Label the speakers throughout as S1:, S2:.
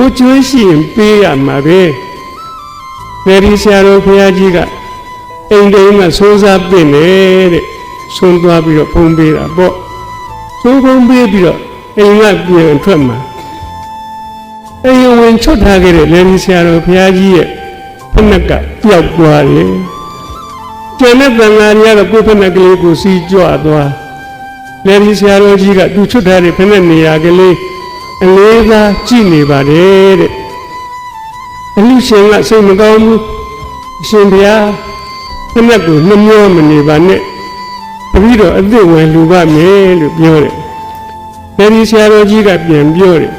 S1: ကိုကျွေးရှိရင်ပေးရမှာပဲမေရီဆရာတော်ဘုရားကြီးကအိမ်တိုင်းမှာစိုးစားပင့်တယ်တဲ့ဆုံးသွားပြီးတော့ဖုံးပေးတာပေါ့ဆုံးဖုံးပေးပြီးတော့အိမ်ကပြန်ထွက်မှာအိမ်ဝင်ချွတ်ထားခဲ့တဲ့မေရီဆရာတော်ဘုရားကြီးရဲ့ဖက်နှက်ကပျောက်သွားတယ်ကျန်တဲ့တန်ဃာတွေကတော့ကိုယ်ဖက်နှက်ကလေးကိုစီးကြွသွားမေရီဆရာတော်ကြီးကသူချွတ်ထားတဲ့ဖက်နှက်နေရာကလေး အလေးသားကြည့်နေပါတယ်တဲ့အလူရှင်ကစိတ်မကောင်းဘူးအရှင်ဘုရားဖက်နှက်ကိုနှမျောမနေပါနဲ့တပည့်တော်အသက်ဝင်လူပါမယ်လို့ပြောတယ်မေရီဆရာတော်ကြီးကပြန်ပြောတယ်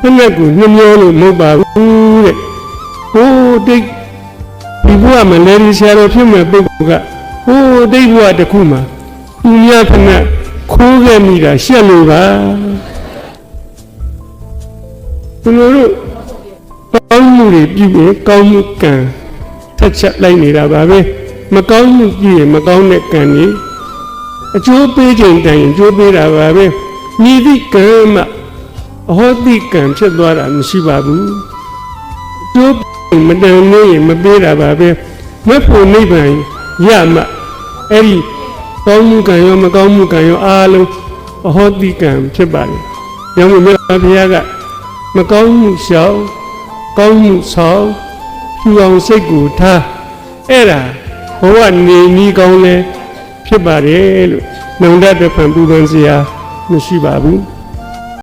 S1: ဖက်နှက်ကိုနှမျောလို့မဟုတ်ပါဘူးတဲ့ဟိုးတိတ်ဒီဘုရားမလဲရီဆရာတော်ဖြစ်မဲ့ပုဂ္ဂိုလ်ကဟိုးတိတ်ဘုရားတစ်ခုမှာသူများဖက်နှက်ခိုးခဲ့မိတာရှက်လို့ပါ သူတို့ကောင်းမှုတွေပြုရင်ကောင်းမှုကံထက်ချက်လိုက်နေတာပါပဲမကောင်းမှုပြုရင်မကောင်းတဲ့ကံကြီးအကျိုးပေးခြင်းတိုင်အကျိုးပေးတာပါပဲညီသည့်ကံမှအဟောတိကံဖြစ်သွားတာမရှိပါဘူးအကျိုးမတန်လို့ရင်မပေးတာပါပဲမဖို့နိဗ္ဗာန်ရမှအဲ့ဒီကောင်းမှုကံရောမကောင်းမှုကံရောအားလုံးအဟောတိကံဖြစ်ပါလေ။ရောင်းမြတ်ဘုရားက မကောင်းမှုရှောင်ကောင်းမှုဆောင်ဖြူအောင်စိတ်ကိုထားအဲ့ဒါဘဝနေနီးကောင်းလဲဖြစ်ပါတယ်လို့နှုံတတ်တဲ့ဖန်ပူပန်စရာမရှိပါဘူး။